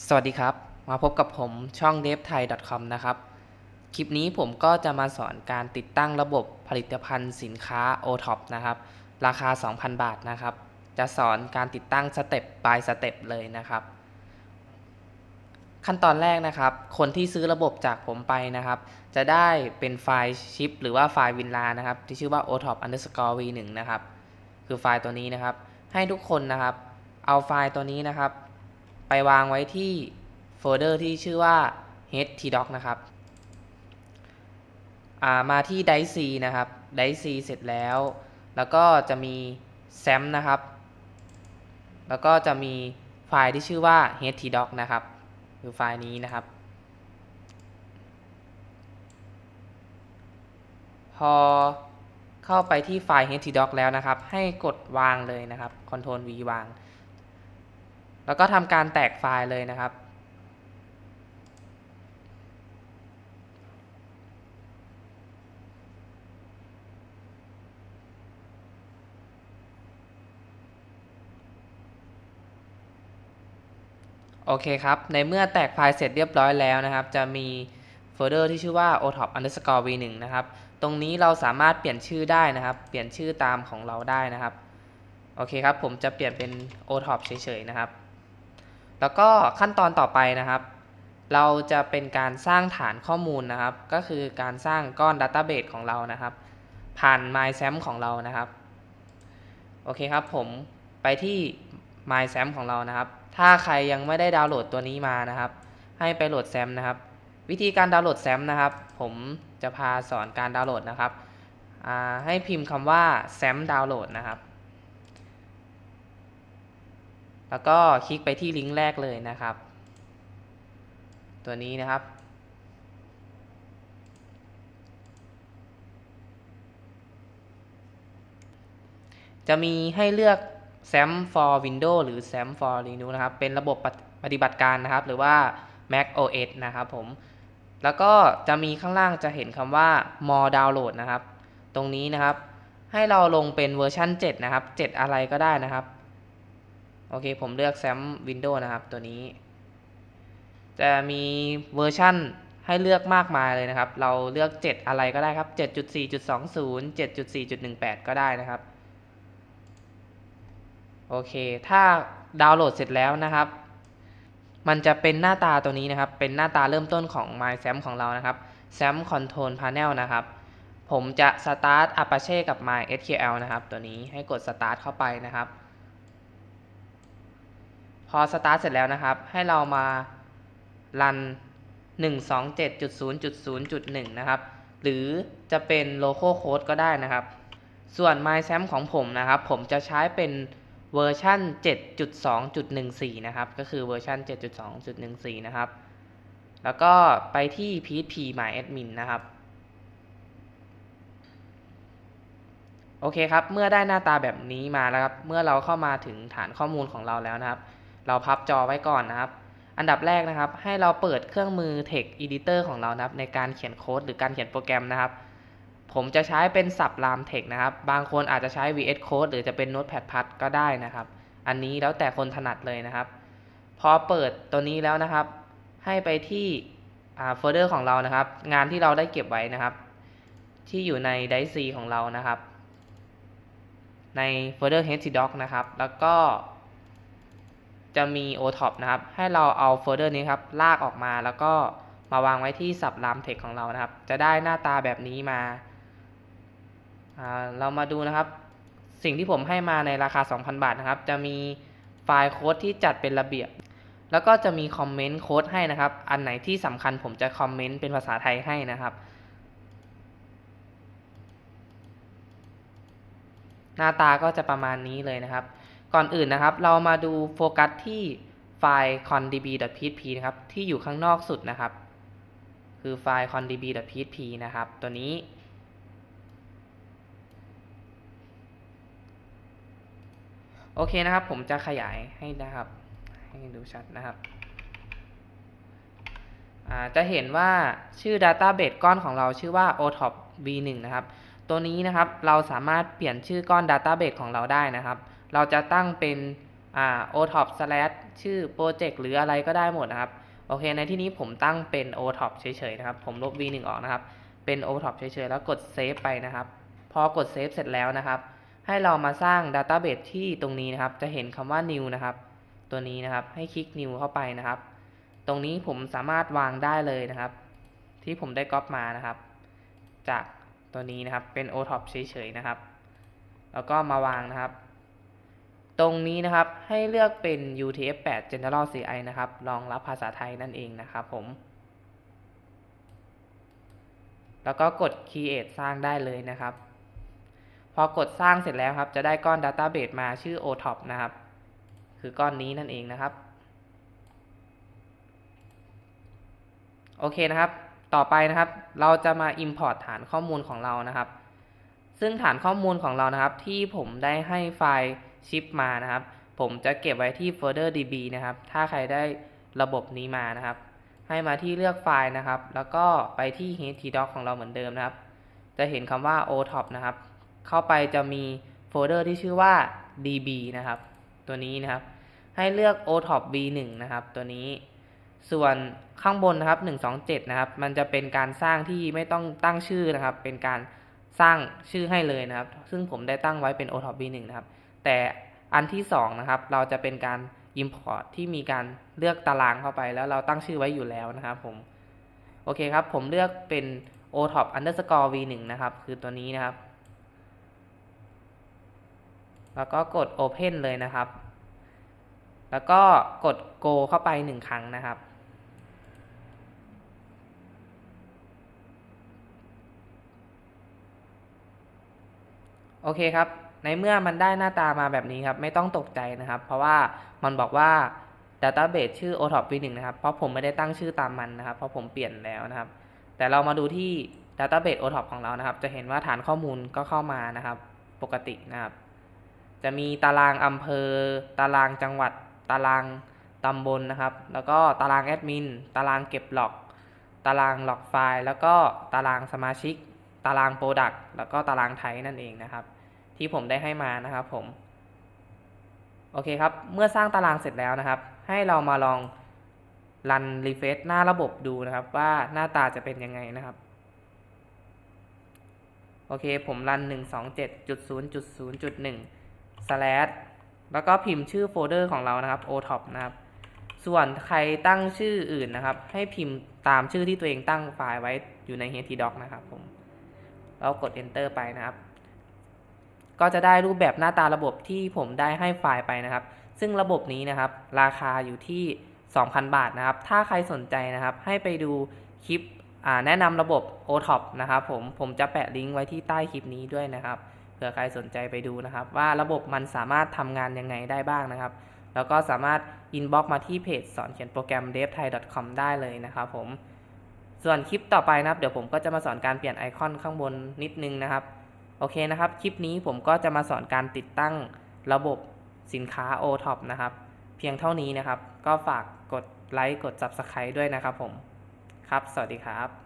สวัสดีครับ มาพบกับผมช่อง d e v t h a i c o m นะครับ คลิปนี้ผมก็จะมาสอนการติดตั้งระบบผลิตภัณฑ์สินค้า OTOP นะครับ ราคา 2,000 บาทนะครับ จะสอนการติดตั้งสเต็ป by สเต็ปเลยนะครับ ขั้นตอนแรกนะครับ คนที่ซื้อระบบจากผมไปนะครับ จะได้เป็นไฟล์ชิป หรือว่าไฟล์วินลานะครับ ที่ชื่อว่า OTOP underscore v1 นะครับ คือไฟล์ตัวนี้นะครับ ให้ทุกคนนะครับ เอาไฟล์ตัวนี้นะครับ ไปวางไว้ที่โฟลเดอร์ที่ชื่อว่า htdoc นะครับามาที่ dice c นะครับ dice c เสร็จแล้ว แล้วก็จะมี sam นะครับ แล้วก็จะมีไฟล์ที่ชื่อว่า htdoc นะครับคือไฟล์นี้นะครับ พอเข้าไปที่ไฟล์ htdoc แล้วนะครับ ให้กดวางเลยนะครับ Ctrl V วาง แล้วก็ทำการแตกไฟล์เลยนะครับ โอเคครับ ในเมื่อแตกไฟล์เสร็จเรียบร้อยแล้วนะครับ จะมีโฟลเดอร์ที่ชื่อว่า otop underscore v1 นะครับ ตรงนี้เราสามารถเปลี่ยนชื่อได้นะครับ เปลี่ยนชื่อตามของเราได้นะครับ โอเคครับ ผมจะเปลี่ยนเป็น otop เฉยๆนะครับ แล้วก็ขั้นตอนต่อไปนะครับ เราจะเป็นการสร้างฐานข้อมูลนะครับ ก็คือการสร้างก้อน Database ของเรานะครับ ผ่าน MySam ของเรานะครับ โอเคครับผมไปที่ MySam ของเรานะครับ ถ้าใครยังไม่ได้ดาวน์โหลดตัวนี้มานะครับ ให้ไปโหลด SAM นะครับ วิธีการดาวน์โหลด SAM นะครับ ผมจะพาสอนการดาวน์โหลดนะครับอ่าให้พิมพ์คำว่า SAM ดาวน์โหลดนะครับ แล้วก็คลิกไปที่ลิงก์แรกเลยนะครับ ตัวนี้นะครับ จะมีให้เลือก SAM for Windows หรือ SAM for Linux นะครับ เป็นระบบปฏิบัติการนะครับ หรือว่า Mac OS นะครับผม แล้วก็จะมีข้างล่างจะเห็นคำว่า more download นะครับ ตรงนี้นะครับ ให้เราลงเป็นเวอร์ชัน7 นะครับ 7 อะไรก็ได้นะครับ โอเค ผมเลือก SAM Windows นะครับตัวนี้ จะมีเวอร์ชั่นให้เลือกมากมายเลยนะครับ เราเลือก 7 อะไรก็ได้ครับ 7.4.20 7.4.18 ก็ได้นะครับ โอเค ถ้าดาวน์โหลดเสร็จแล้วนะครับ มันจะเป็นหน้าตาตัวนี้นะครับ เป็นหน้าตาเริ่มต้นของ MySam ของเรานะครับ SAM Control Panel นะครับ ผมจะ Start Apache กับ MySQL นะครับ ตัวนี้ให้กด Start เข้าไปนะครับ พอ Start เสร็จแล้วนะครับ ให้เรามารัน 127.0.0.1 นะครับ หรือจะเป็น local code ก็ได้นะครับ ส่วน MySam ของผมนะครับ ผมจะใช้เป็นเวอร์ชัน7.2.14 นะครับ ก็คือเวอร์ชัน7.2.14 นะครับ แล้วก็ไปที่ php myadmin นะครับ โอเคครับ เมื่อได้หน้าตาแบบนี้มาแล้วครับ เมื่อเราเข้ามาถึงฐานข้อมูลของเราแล้วนะครับ เราพับจอไว้ก่อนนะครับ อันดับแรกนะครับ ให้เราเปิดเครื่องมือ Text Editor ของเรานะครับ ในการเขียนโค้ดหรือการเขียนโปรแกรมนะครับ ผมจะใช้เป็นสับราม Text นะครับ บางคนอาจจะใช้ VS Code หรือจะเป็น Notepad ก็ได้นะครับ อันนี้แล้วแต่คนถนัดเลยนะครับ พอเปิดตัวนี้แล้วนะครับ ให้ไปที่โฟลเดอร์ของเรานะครับ งานที่เราได้เก็บไว้นะครับ ที่อยู่ใน Dice C ของเรานะครับ ในโฟลเดอร์ htdoc นะครับ แล้วก็ จะมี otop นะครับ ให้เราเอาโฟลเดอร์นี้ครับ ลากออกมาแล้วก็มาวางไว้ที่สับราม text ของเรานะครับ จะได้หน้าตาแบบนี้มา เรามาดูนะครับ สิ่งที่ผมให้มาในราคา 2,000 บาทนะครับ จะมีไฟล์โค้ดที่จัดเป็นระเบียบ แล้วก็จะมีคอมเมนต์โค้ดให้นะครับ อันไหนที่สำคัญผมจะคอมเมนต์เป็นภาษาไทยให้นะครับ หน้าตาก็จะประมาณนี้เลยนะครับ ก่อนอื่นนะครับ เรามาดูโฟกัสที่ไฟล์ condb.php นะครับ ที่อยู่ข้างนอกสุดนะครับ คือไฟล์ condb.php นะครับ ตัวนี้ โอเคนะครับ ผมจะขยายให้นะครับ ให้ดูชัดนะครับจะเห็นว่าชื่อ Database ก้อนของเราชื่อว่า otop v1 นะครับ ตัวนี้นะครับเราสามารถเปลี่ยนชื่อก้อน Database ของเราได้นะครับ เราจะตั้งเป็นอ่า otop slash ชื่อโปรเจกต์หรืออะไรก็ได้หมดนะครับ โอเค ในที่นี้ผมตั้งเป็น otop เฉยๆนะครับ ผมลบ v1 ออกนะครับ เป็น otop เฉยๆ แล้วกด save ไปนะครับ พอกด save เสร็จแล้วนะครับ ให้เรามาสร้าง database ที่ตรงนี้นะครับ จะเห็นคำว่า new นะครับ ตัวนี้นะครับ ให้คลิก new เข้าไปนะครับ ตรงนี้ผมสามารถวางได้เลยนะครับ ที่ผมได้ก๊อปมานะครับ จากตัวนี้นะครับ เป็น otop เฉยๆ นะครับ แล้วก็มาวางนะครับ ตรงนี้นะครับให้เลือกเป็น UTF-8 General CI นะครับรองรับภาษาไทยนั่นเองนะครับผม แล้วก็กด create สร้างได้เลยนะครับ พอกดสร้างเสร็จแล้วครับ จะได้ก้อน database มาชื่อ otop นะครับ คือก้อนนี้นั่นเองนะครับ โอเคนะครับ ต่อไปนะครับ เราจะมา import ฐานข้อมูลของเรานะครับ ซึ่งฐานข้อมูลของเรานะครับที่ผมได้ให้ไฟล์ชิปมานะครับ ผมจะเก็บไว้ที่ folder db นะครับ ถ้าใครได้ระบบนี้มานะครับ ให้มาที่เลือกไฟล์นะครับ แล้วก็ไปที่ htdoc ของเราเหมือนเดิมนะครับ จะเห็นคำว่า otop นะครับ เข้าไปจะมีโฟลเดอร์ที่ชื่อว่า db นะครับ ตัวนี้นะครับ ให้เลือก otop v1 นะครับ ตัวนี้ ส่วนข้างบนนะครับ127 นะครับ มันจะเป็นการสร้างที่ไม่ต้องตั้งชื่อนะครับ เป็นการ สร้างชื่อให้เลยนะครับ ซึ่งผมได้ตั้งไว้เป็น otop v1 นะครับ แต่อันที่2นะครับ เราจะเป็นการ import ที่มีการเลือกตารางเข้าไป แล้วเราตั้งชื่อไว้อยู่แล้วนะครับผม โอเคครับ ผมเลือกเป็น otop underscore v1 นะครับ คือตัวนี้นะครับ แล้วก็กด open เลยนะครับ แล้วก็กด go เข้าไป 1 ครั้งนะครับ โอเคครับ ในเมื่อมันได้หน้าตามาแบบนี้ครับ ไม่ต้องตกใจนะครับ เพราะว่ามันบอกว่า database ชื่อ otop v1 นะครับ เพราะผมไม่ได้ตั้งชื่อตามมันนะครับ เพราะผมเปลี่ยนแล้วนะครับ แต่เรามาดูที่ database otop ของเรานะครับ จะเห็นว่าฐานข้อมูลก็เข้ามานะครับ ปกตินะครับ จะมีตารางอำเภอ ตารางจังหวัด ตารางตำบลนะครับ แล้วก็ตารางแอดมิน ตารางเก็บหลอก ตารางหลอกไฟล์ แล้วก็ตารางสมาชิก ตารางโปรดักต์แล้วก็ตารางไทยนั่นเองนะครับ ที่ผมได้ให้มานะครับผม โอเคครับ เมื่อสร้างตารางเสร็จแล้วนะครับ ให้เรามาลองรันรีเฟซหน้าระบบดูนะครับ ว่าหน้าตาจะเป็นยังไงนะครับ โอเคผมรัน 127.0.0.1 slash แล้วก็พิมพ์ชื่อโฟลเดอร์ของเรานะครับ otop นะครับ ส่วนใครตั้งชื่ออื่นนะครับ ให้พิมพ์ตามชื่อที่ตัวเองตั้งไฟล์ไว้อยู่ใน htdoc นะครับผม แล้วกด enter ไปนะครับ ก็จะได้รูปแบบหน้าตาระบบที่ผมได้ให้ไฟล์ไปนะครับ ซึ่งระบบนี้นะครับ ราคาอยู่ที่ 2,000 บาทนะครับ ถ้าใครสนใจนะครับ ให้ไปดูคลิปแนะนำระบบ OTOP นะครับผมผมจะแปะลิงก์ไว้ที่ใต้คลิปนี้ด้วยนะครับเผื่อใครสนใจไปดูนะครับ ว่าระบบมันสามารถทำงานยังไงได้บ้างนะครับ แล้วก็สามารถ inbox มาที่เพจสอนเขียนโปรแกรม devthai.com ได้เลยนะครับผม ส่วนคลิปต่อไปนะครับ เดี๋ยวผมก็จะมาสอนการเปลี่ยนไอคอนข้างบนนิดนึงนะครับ โอเคนะครับ คลิปนี้ผมก็จะมาสอนการติดตั้งระบบสินค้า OTOP นะครับ เพียงเท่านี้นะครับ ก็ฝากกดไลค์กด Subscribe ด้วยนะครับผม ครับ สวัสดีครับ